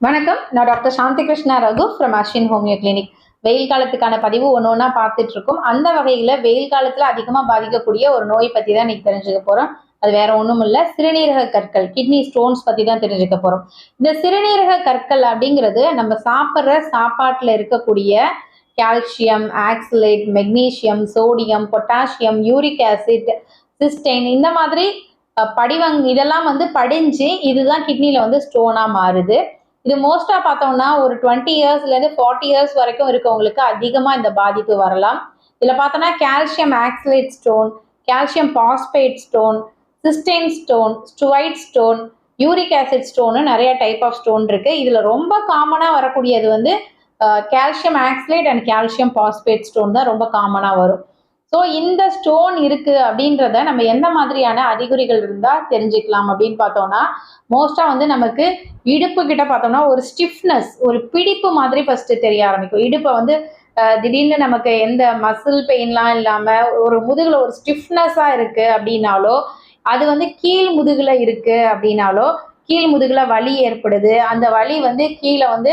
வணக்கம். நான் doctor Shanthi Krishna Raghu from Ashwin homeo clinic வெயில் காலத்துக்கான பதிவு ஒன்று ஒன்றா பார்த்துட்டு இருக்கோம் அந்த வகையில் வெயில் காலத்தில் அதிகமாக பாதிக்கக்கூடிய ஒரு நோய் பற்றி தான் இன்னைக்கு தெரிஞ்சுக்க போகிறோம் அது வேற ஒன்றும் இல்லை. சிறுநீரக கற்கள் கிட்னி ஸ்டோன்ஸ் பற்றி தான் தெரிஞ்சுக்க போகிறோம் இந்த சிறுநீரக கற்கள் அப்படிங்கிறது நம்ம சாப்பிட்ற சாப்பாட்டில் இருக்கக்கூடிய calcium oxalate magnesium sodium potassium uric acid cystine இந்த மாதிரி படிவங் இதெல்லாம் வந்து படிஞ்சு இதுதான் கிட்னியில் வந்து ஸ்டோனாக மாறுது. இது மோஸ்டா பார்த்தோம்னா ஒரு டுவெண்ட்டி இயர்ஸ்லேருந்து ஃபார்ட்டி இயர்ஸ் வரைக்கும் இருக்கவங்களுக்கு அதிகமாக இந்த பாதிப்பு வரலாம். இதில் பார்த்தோன்னா calcium oxalate stone calcium phosphate stone cystine stone struvite stone uric acid stone நிறைய டைப் ஆஃப் ஸ்டோன் இருக்கு. இதில் ரொம்ப காமனாக வரக்கூடியது வந்து calcium oxalate and calcium phosphate stone தான் ரொம்ப காமனாக வரும். ஸோ இந்த ஸ்டோன் இருக்கு அப்படின்றத நம்ம எந்த மாதிரியான அறிகுறிகள் இருந்தால் தெரிஞ்சுக்கலாம் அப்படின்னு பார்த்தோம்னா மோஸ்ட்டாக வந்து நமக்கு இடுப்பு கிட்ட பார்த்தோம்னா ஒரு ஸ்டிஃப்னஸ் ஒரு பிடிப்பு மாதிரி ஃபர்ஸ்ட் தெரிய ஆரம்பிக்கும். இடுப்பை வந்து திடீர்னு நமக்கு எந்த மசில் பெயின்லாம் இல்லாமல் ஒரு முதுகில் ஒரு ஸ்டிஃப்னஸாக இருக்கு அப்படின்னாலோ அது வந்து கீழ் முதுகுல இருக்கு அப்படின்னாலோ கீழ் முதுகுல வலி ஏற்படுது. அந்த வலி வந்து கீழே வந்து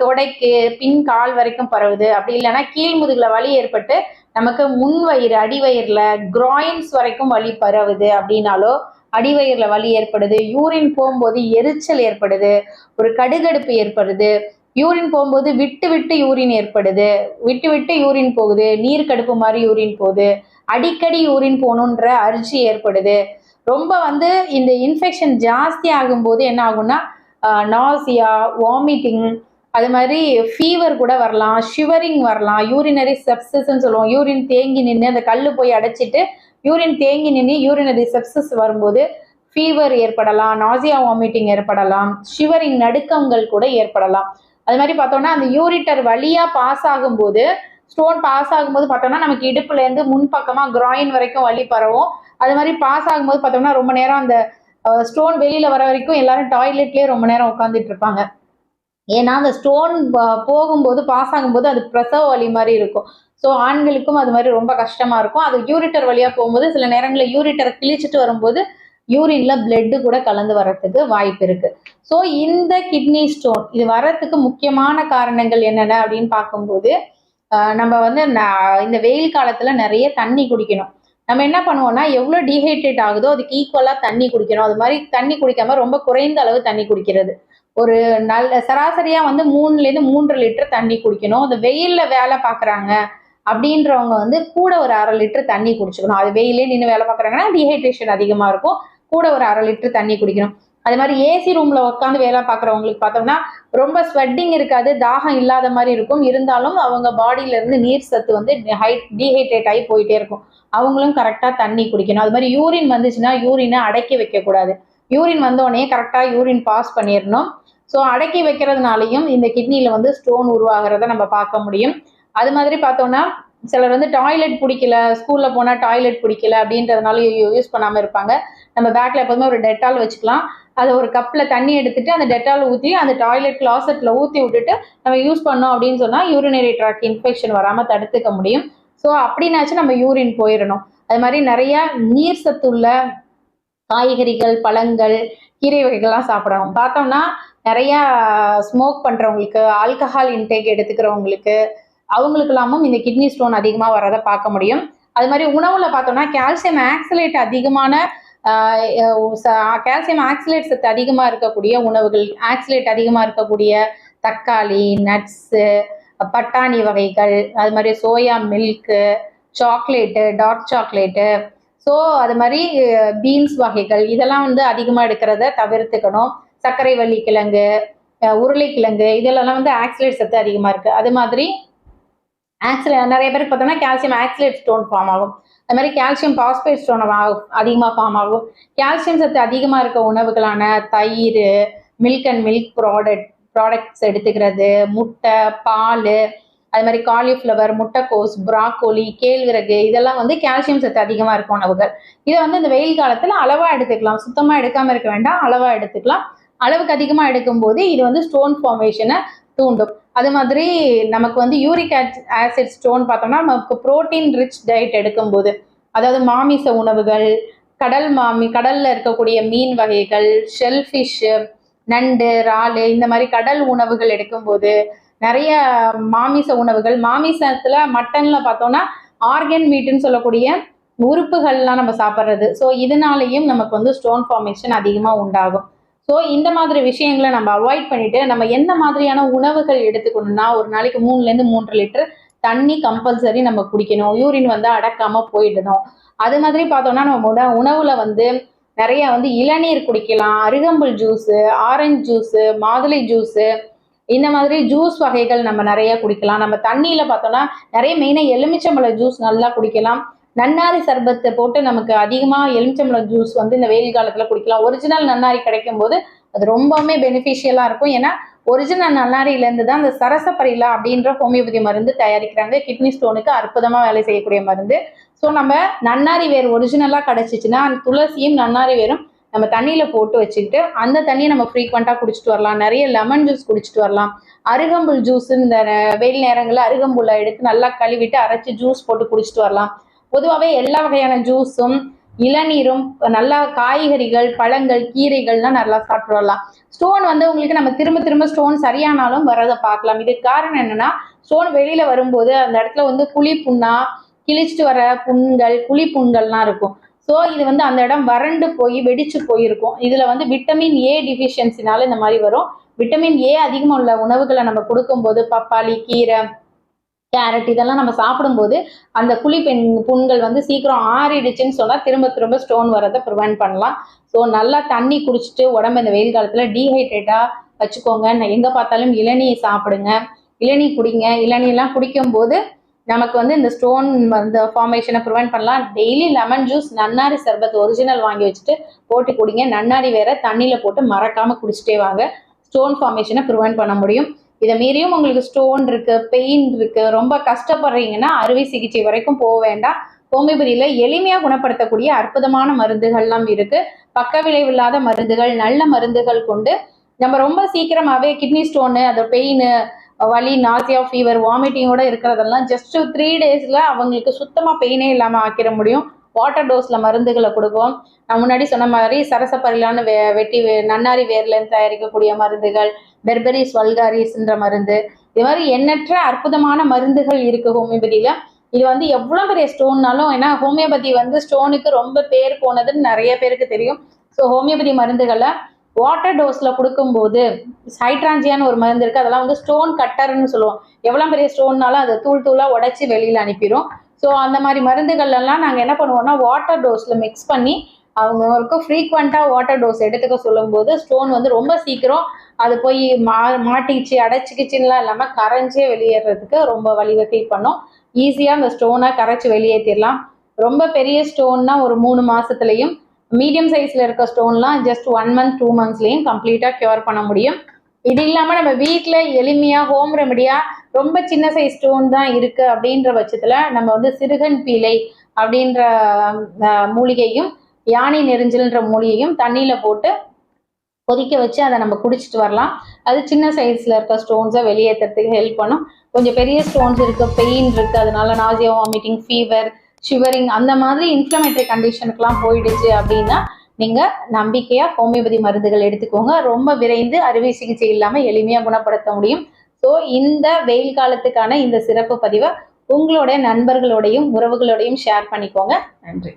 தொடைக்கு பின் கால் வரைக்கும் பரவுது. அப்படி இல்லைன்னா கீழ் முதுகுல வலி ஏற்பட்டு நமக்கு முன் வயிறு அடிவயிறில் கிராயின்ஸ் வரைக்கும் வலி பரவுது அப்படின்னாலோ அடிவயிறில் வலி ஏற்படுது யூரின் போகும்போது எரிச்சல் ஏற்படுது ஒரு கடுகடுப்பு ஏற்படுது யூரின் போகும்போது விட்டு விட்டு யூரின் ஏற்படுது விட்டு விட்டு யூரின் போகுது நீர் கடுப்பு மாதிரி யூரின் போகுது அடிக்கடி யூரின் போகணுன்ற அரிசி ஏற்படுது. ரொம்ப வந்து இந்த இன்ஃபெக்ஷன் ஜாஸ்தி ஆகும்போது என்ன ஆகும்னா நாசியா வாமிட்டிங் அது மாதிரி ஃபீவர் கூட வரலாம் ஷிவரிங் வரலாம் யூரினரி செப்சிஸ்ன்னு சொல்லுவோம். யூரின் தேங்கி நின்று அந்த கல் போய் அடைச்சிட்டு யூரின் தேங்கி நின்று யூரினரி செப்சிஸ் வரும்போது ஃபீவர் ஏற்படலாம் நாசியா வாமிட்டிங் ஏற்படலாம் ஷிவரிங் நடுக்கங்கள் கூட ஏற்படலாம். அது மாதிரி பார்த்தோம்னா அந்த யூரிட்டர் வழியாக பாஸ் ஆகும்போது ஸ்டோன் பாஸ் ஆகும்போது பார்த்தோம்னா நமக்கு இடுப்புலேருந்து முன்பக்கமாக கிராயின் வரைக்கும் வலி பரவும். அது மாதிரி பாஸ் ஆகும்போது பார்த்தோம்னா ரொம்ப நேரம் அந்த ஸ்டோன் வெளியில் வர வரைக்கும் எல்லாரும் டாய்லெட்லேயே ரொம்ப நேரம் உட்காந்துட்டு இருப்பாங்க. ஏன்னா அந்த ஸ்டோன் போகும்போது பாஸ் ஆகும்போது அது பிரசவ வலி மாதிரி இருக்கும். ஸோ ஆண்களுக்கும் அது மாதிரி ரொம்ப கஷ்டமாக இருக்கும். அது யூரிட்டர் வழியாக போகும்போது சில நேரங்களில் யூரிட்டரை கிழிச்சிட்டு வரும்போது யூரின்ல பிளட்டு கூட கலந்து வர்றதுக்கு வாய்ப்பு இருக்கு. ஸோ இந்த கிட்னி ஸ்டோன் இது வர்றதுக்கு முக்கியமான காரணங்கள் என்னென்ன அப்படின்னு பார்க்கும்போது நம்ம வந்து இந்த வெயில் காலத்துல நிறைய தண்ணி குடிக்கணும். நம்ம என்ன பண்ணுவோம்னா எவ்வளோ டீஹைட்ரேட் ஆகுதோ அதுக்கு ஈக்குவலாக தண்ணி குடிக்கணும். அது மாதிரி தண்ணி குடிக்காம ரொம்ப குறைந்த அளவு தண்ணி குடிக்கிறது. ஒரு நல்ல சராசரியா வந்து மூணுலேருந்து மூன்று லிட்டர் தண்ணி குடிக்கணும். அந்த வெயிலில் வேலை பார்க்குறாங்க அப்படின்றவங்க வந்து கூட ஒரு அரை லிட்டர் தண்ணி குடிச்சுக்கணும். அது வெயிலே நின்று வேலை பார்க்குறாங்கன்னா டீஹைட்ரேஷன் அதிகமாக இருக்கும். கூட ஒரு அரை லிட்டர் தண்ணி குடிக்கணும். அது மாதிரி ஏசி ரூமில் உட்காந்து வேலை பார்க்குறவங்களுக்கு பார்த்தோம்னா ரொம்ப ஸ்வெட்டிங் இருக்காது தாகம் இல்லாத மாதிரி இருக்கும். இருந்தாலும் அவங்க பாடியிலேருந்து நீர் சத்து வந்து ஹை டீஹைட்ரேட் ஆகி போயிட்டே இருக்கும். அவங்களும் கரெக்டாக தண்ணி குடிக்கணும். அது மாதிரி யூரின் வந்துச்சுன்னா யூரினை அடக்கி வைக்கக்கூடாது. யூரின் வந்தோடனே கரெக்டாக யூரின் பாஸ் பண்ணிடணும். ஸோ அடக்கி வைக்கிறதுனாலையும் இந்த கிட்னியில் வந்து ஸ்டோன் உருவாகிறத நம்ம பார்க்க முடியும். அது மாதிரி பார்த்தோம்னா சிலர் வந்து டாய்லெட் பிடிக்கல ஸ்கூலில் போனால் டாய்லெட் பிடிக்கல அப்படின்றதுனால யூஸ் பண்ணாமல் இருப்பாங்க. நம்ம பேக்கில் எப்போதுமே ஒரு டெட்டால் வச்சுக்கலாம். அதை ஒரு கப்பில் தண்ணி எடுத்துட்டு அந்த டெட்டால் ஊற்றி அந்த டாய்லெட் கிளாசெட்டில் ஊற்றி விட்டுட்டு நம்ம யூஸ் பண்ணோம் அப்படின்னு சொன்னால் யூரினரி ட்ராக் இன்ஃபெக்ஷன் வராமல் தடுத்துக்க முடியும். ஸோ அப்படின்னாச்சும் நம்ம யூரின் போயிடணும். அது மாதிரி நிறைய நீர் சத்துள்ள காய்கறிகள் பழங்கள் கீரை வகைகள்லாம் சாப்பிடணும் பார்த்தோம்னா நிறைய ஸ்மோக் பண்ணுறவங்களுக்கு ஆல்கஹால் இன்டேக் எடுத்துக்கிறவங்களுக்கு அவங்களுக்கெல்லாமும் இந்த கிட்னி ஸ்டோன் அதிகமாக வரதை பார்க்க முடியும். அது மாதிரி உணவில் பார்த்தோம்னா கால்சியம் ஆக்சிலேட் அதிகமான கால்சியம் ஆக்சிலேட் சத்து அதிகமாக இருக்கக்கூடிய உணவுகள் ஆக்சிலேட் அதிகமாக இருக்கக்கூடிய தக்காளி நட்ஸு பட்டாணி வகைகள் அது மாதிரி soya milk chocolate dark chocolate so அது மாதிரி பீன்ஸ் வகைகள் இதெல்லாம் வந்து அதிகமாக எடுக்கிறத தவிர்த்துக்கணும். சர்க்கரை வள்ளி கிழங்கு உருளைக்கிழங்கு இதெல்லாம் வந்து ஆக்சிலேட் சத்து அதிகமாக இருக்குது அது மாதிரி ஆக்சிலே நிறைய பேருக்கு பார்த்தோம்னா கால்சியம் ஆக்சிலேட் ஸ்டோன் ஃபார்ம் ஆகும். அது மாதிரி கால்சியம் பாஸ்பேட் ஸ்டோன் அதிகமாக ஃபார்ம் ஆகும். கால்சியம் சத்து அதிகமாக இருக்க உணவுகளான தயிர் milk and milk product products எடுத்துக்கிறது முட்டை பால் அது மாதிரி காலிஃப்ளவர் முட்டைக்கோஸ் ப்ராக்கோலி கேழ்விறகு இதெல்லாம் வந்து கால்சியம் சத்து அதிகமாக இருக்கும் உணவுகள். இதை வந்து இந்த வெயில் காலத்தில் அளவாக எடுத்துக்கலாம். சுத்தமாக எடுக்காமல் இருக்க வேண்டாம். அளவாக எடுத்துக்கலாம். அளவுக்கு அதிகமாக எடுக்கும்போது இது வந்து ஸ்டோன் ஃபார்மேஷனை தூண்டும். அது மாதிரி நமக்கு வந்து யூரிக் ஆசிட் ஸ்டோன் பார்த்தோம்னா நமக்கு ப்ரோட்டீன் ரிச் டயட் எடுக்கும்போது அதாவது மாமிச உணவுகள் கடல் மாமி கடலில் இருக்கக்கூடிய மீன் வகைகள் ஷெல்ஃபிஷ்ஷு நண்டு இறால் இந்த மாதிரி கடல் உணவுகள் எடுக்கும்போது நிறைய மாமிச உணவுகள் மாமிசத்துல மட்டன்ல பார்த்தோம்னா ஆர்கன் மீட்டுன்னு சொல்லக்கூடிய உறுப்புகள்லாம் நம்ம சாப்பிட்றது. ஸோ இதனாலேயும் நமக்கு வந்து ஸ்டோன் ஃபார்மேஷன் அதிகமாக உண்டாகும். ஸோ இந்த மாதிரி விஷயங்களை நம்ம அவாய்ட் பண்ணிட்டு நம்ம எந்த மாதிரியான உணவுகள் எடுத்துக்கணும்னா ஒரு நாளைக்கு மூணுலேருந்து மூன்று லிட்டர் தண்ணி கம்பல்சரி நம்ம குடிக்கணும். யூரின் வந்து அடக்காமல் போயிடணும். அது மாதிரி பார்த்தோம்னா நம்ம உண உணவில் வந்து நிறைய வந்து இளநீர் குடிக்கலாம். அருகம்புல் ஜூஸு ஆரஞ்சு ஜூஸு மாதுளை ஜூஸு இந்த மாதிரி ஜூஸ் வகைகள் நம்ம நிறைய குடிக்கலாம். நம்ம தண்ணியில பார்த்தோம்னா நிறைய மெயினாக எலுமிச்சம்பழ ஜூஸ் நல்லா குடிக்கலாம். நன்னாரி சர்பத்தை போட்டு நமக்கு அதிகமாக எலுமிச்சம்பழம் ஜூஸ் வந்து இந்த வெயில் காலத்தில் குடிக்கலாம். ஒரிஜினல் நன்னாரி கிடைக்கும் போது அது ரொம்பவுமே பெனிஃபிஷியலாக இருக்கும். ஏன்னா ஒரிஜினல் நன்னாரியிலேருந்து தான் அந்த சரசப்பரிலா அப்படின்ற ஹோமியோபதி மருந்து தயாரிக்கிறாங்க. கிட்னி ஸ்டோனுக்கு அற்புதமாக வேலை செய்யக்கூடிய மருந்து. ஸோ நம்ம நன்னாரி வேர் ஒரிஜினலாக கிடச்சிச்சின்னா அந்த துளசியும் நன்னாரி வேரும் நம்ம தண்ணியில் போட்டு வச்சுக்கிட்டு அந்த தண்ணியை நம்ம ஃப்ரீக்வெண்ட்டாக குடிச்சிட்டு வரலாம். நிறைய லெமன் ஜூஸ் குடிச்சிட்டு வரலாம். அருகம்புல் ஜூஸ் இந்த வெயில் நேரங்களில் அருகம்புல்லை எடுத்து நல்லா கழுவிட்டு அரைச்சி ஜூஸ் போட்டு குடிச்சிட்டு வரலாம். பொதுவாகவே எல்லா வகையான ஜூஸும் இளநீரும் நல்லா காய்கறிகள் பழங்கள் கீரைகள்லாம் நல்லா சாப்பிட்டு வரலாம். ஸ்டோன் வந்து உங்களுக்கு நம்ம திரும்ப திரும்ப ஸ்டோன் சரியானாலும் வரதை பார்க்கலாம். இதுக்கு காரணம் என்னன்னா ஸ்டோன் வெளியில வரும்போது அந்த இடத்துல வந்து புளி புண்ணா கிழிச்சிட்டு வர புண்கள் புளி புண்கள்லாம் இருக்கும். ஸோ இது வந்து அந்த இடம் வறண்டு போய் வெடிச்சு போயிருக்கும். இதில் வந்து விட்டமின் ஏ டிஃபிஷியன்சினால இந்த மாதிரி வரும். விட்டமின் ஏ அதிகமாக உள்ள உணவுகளை நம்ம கொடுக்கும்போது பப்பாளி கீரை கேரட் இதெல்லாம் நம்ம சாப்பிடும்போது அந்த குழி பெண் புண்கள் வந்து சீக்கிரம் ஆறிடுச்சுன்னு சொன்னால் திரும்ப திரும்ப ஸ்டோன் வரதை ப்ரிவெண்ட் பண்ணலாம். ஸோ நல்லா தண்ணி குடிச்சிட்டு உடம்பு இந்த வெயில் காலத்தில் டீஹைட்ரேட்டாக வச்சுக்கோங்க. நான் எங்கே பார்த்தாலும் இளநீ சாப்பிடுங்க. இளநீ குடிங்க. இளநீலாம் குடிக்கும்போது நமக்கு வந்து இந்த ஸ்டோன் இந்த ஃபார்மேஷனை ப்ரிவெண்ட் பண்ணலாம். டெய்லி லெமன் ஜூஸ் நன்னாரி சர்பத் ஒரிஜினல் வாங்கி வச்சுட்டு போட்டு குடிங்க. நன்னாரி வேற தண்ணியில் போட்டு மறக்காமல் குடிச்சிட்டே வாங்க. ஸ்டோன் ஃபார்மேஷனை ப்ரிவெண்ட் பண்ண முடியும். இதை மீறியும் உங்களுக்கு ஸ்டோன் இருக்கு பெயின் இருக்கு ரொம்ப கஷ்டப்படுறீங்கன்னா அறுவை சிகிச்சை வரைக்கும் போக வேண்டாம். ஹோமியோபதியில எளிமையாக குணப்படுத்தக்கூடிய அற்புதமான மருந்துகள்லாம் இருக்கு. பக்க விளைவில்லாத மருந்துகள் நல்ல மருந்துகள் கொண்டு நம்ம ரொம்ப சீக்கிரமாகவே கிட்னி ஸ்டோனு அந்த பெயின் வலி நாசியா ஃபீவர் வாமிட்டிங்கோட இருக்கிறதெல்லாம் ஜஸ்ட் த்ரீ டேஸில் அவங்களுக்கு சுத்தமாக பெயினே இல்லாமல் ஆக்கிட முடியும். வாட்டர் டோஸில் மருந்துகளை கொடுப்போம் நான் முன்னாடி சொன்ன மாதிரி சரசப்பரிலான வெ வெட்டி வே- நன்னாரி வேர்லேருந்து தயாரிக்கக்கூடிய மருந்துகள் பெர்பரிஸ் வல்காரிஸ்ன்ற மருந்து இது மாதிரி எண்ணற்ற அற்புதமான மருந்துகள் இருக்குது ஹோமியோபதியில் இது வந்து எவ்வளோ பெரிய ஸ்டோன்னாலும் ஏன்னா ஹோமியோபதி வந்து ஸ்டோனுக்கு ரொம்ப பேர் போனதுன்னு நிறைய பேருக்கு தெரியும். ஸோ ஹோமியோபதி மருந்துகளை வாட்டர் டோஸில் கொடுக்கும்போது ஹைட்ராஞ்சியான்னு ஒரு மருந்து இருக்குது அதெல்லாம் வந்து ஸ்டோன் கட்டர்னு சொல்லுவோம். எவ்வளோ பெரிய ஸ்டோன்னாலும் அதை தூள் தூளாக உடைச்சி வெளியில் அனுப்பிடும் ஸோ அந்த மாதிரி மருந்துகள்லாம் நாங்கள் என்ன பண்ணுவோம்னா வாட்டர் டோஸில் மிக்ஸ் பண்ணி அவங்களுக்கு ஃப்ரீக்வெண்ட்டாக வாட்டர் டோஸ் எடுத்துக்க சொல்லும்போது ஸ்டோன் வந்து ரொம்ப சீக்கிரம் அது போய் மா மாட்டிக்கிச்சு அடைச்சிக்கிச்சுலாம் இல்லாமல் கரைஞ்சே வெளியேறதுக்கு ரொம்ப வழிவகை பண்ணும். ஈஸியாக அந்த ஸ்டோனை கரைச்சி வெளியேற்றிடலாம் ரொம்ப பெரிய ஸ்டோன்னா ஒரு மூணு மாதத்துலேயும் மீடியம் சைஸில் இருக்க ஸ்டோன்லாம் ஜஸ்ட் ஒன் மந்த் டூ மந்த்ஸ்லேயும் கம்ப்ளீட்டாக க்யூர் பண்ண முடியும். இது இல்லாமல் நம்ம வீட்டில் எளிமையாக ஹோம் ரெமடியாக ரொம்ப சின்ன சைஸ் ஸ்டோன் தான் இருக்குது அப்படின்ற பட்சத்தில் நம்ம வந்து சிறுகன் பீலை அப்படின்ற மூலிகையும் யானை நெரிஞ்சல்ன்ற மூலிகையும் தண்ணியில் போட்டு கொதிக்க வச்சு அதை நம்ம குடிச்சிட்டு வரலாம். அது சின்ன சைஸில் இருக்க ஸ்டோன்ஸை வெளியேற்றுறதுக்கு ஹெல்ப் பண்ணும். கொஞ்சம் பெரிய ஸ்டோன்ஸ் இருக்குது பெயின் இருக்குது அதனால நாசியா வாமிட்டிங் ஃபீவர் ஷிவரிங் அந்த மாதிரி இன்ஃப்ளமேட்டரி கண்டிஷனுக்குலாம் போயிடுச்சு அப்படின்னா நீங்கள் நம்பிக்கையாக ஹோமியோபதி மருந்துகள் எடுத்துக்கோங்க. ரொம்ப விரைந்து அறுவை சிகிச்சை இல்லாமல் எளிமையாக குணப்படுத்த முடியும். ஸோ இந்த வெயில் காலத்துக்கான இந்த சிறப்பு பதிவை உங்களுடைய நண்பர்களோடையும் உறவுகளோடையும் ஷேர் பண்ணிக்கோங்க. நன்றி.